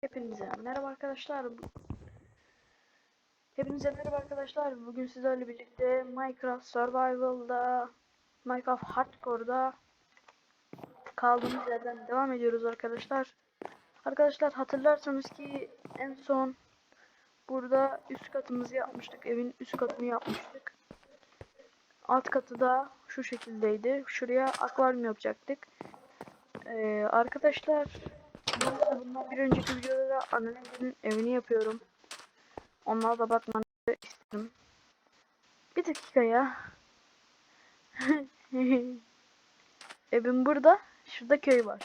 Hepinize merhaba arkadaşlar. Hepinize merhaba arkadaşlar. Bugün sizlerle birlikte Minecraft Survival'da Minecraft Hardcore'da kaldığımız yerden devam ediyoruz arkadaşlar. Arkadaşlar hatırlarsanız ki en son burada üst katımızı yapmıştık. Evin üst katını yapmıştık. Alt katı da şu şekildeydi. Şuraya akvaryum yapacaktık. Ee, arkadaşlar ben bundan bir önceki videoda da annemin evini yapıyorum. Onlara da bakmanızı isterim. Bir dakika ya. Evim burada. Şurada köy var.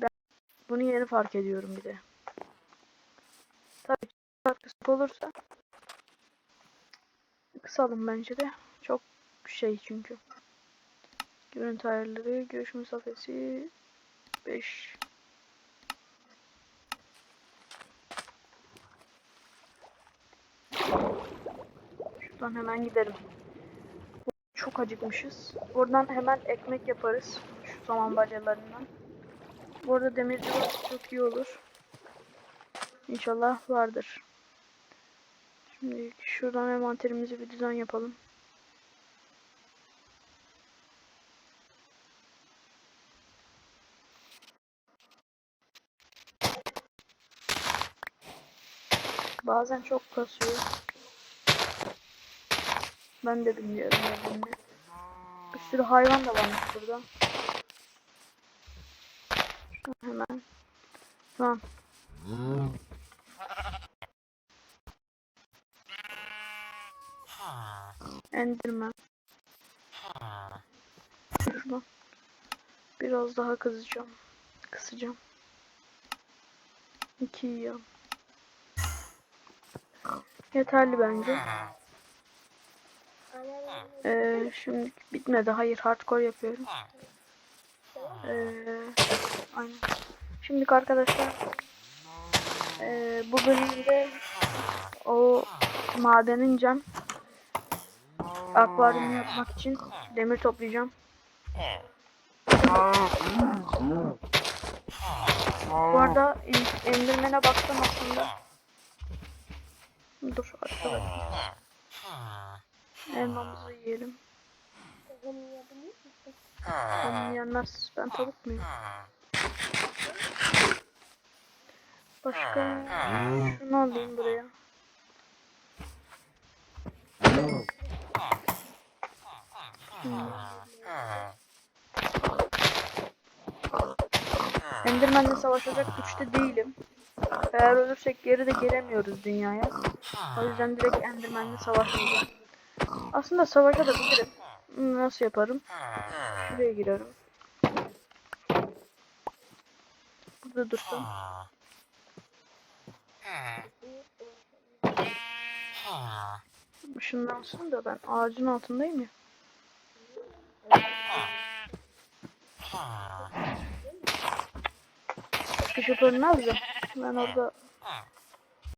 Ben bunu yeni fark ediyorum bir de. Tabii kısa olursa kısalım bence de. Çok şey çünkü. Görüntü ayarları, görüş mesafesi 5 Şuradan hemen gidelim. Çok acıkmışız. Buradan hemen ekmek yaparız. Şu saman balyalarından. Bu arada demirci çok iyi olur. İnşallah vardır. Şimdi şuradan envanterimizi bir düzen yapalım. Bazen çok kasıyor. Ben de bilmiyorum nedenini. Bir sürü hayvan da varmış burada. Hemen. Tamam. Endirme. Şuradan. Biraz daha kızacağım. Kısacağım. İki ya. Yeterli bence. Ee, şimdi bitmedi. Hayır hardcore yapıyorum. Ee, aynen. Şimdi arkadaşlar ee, bu bölümde o madenin cam akvaryumu yapmak için demir toplayacağım. Bu arada en- Enderman'e baktım aslında. Dur arkadaşlar. Elmamızı yiyelim. Onu yenmez. Ben tavuk muyum? Başka şunu alayım buraya. Hmm. Enderman'le savaşacak güçte değilim. Eğer ölürsek geri de gelemiyoruz dünyaya. O yüzden direkt Enderman'le savaşmayacağım. Aslında savaşabilirim. Hmm, Nasıl yaparım? Şuraya girerim. Burada dursam. Işınlansın da ben ağacın altındayım ya. Çıkış görünmez de. Ben orada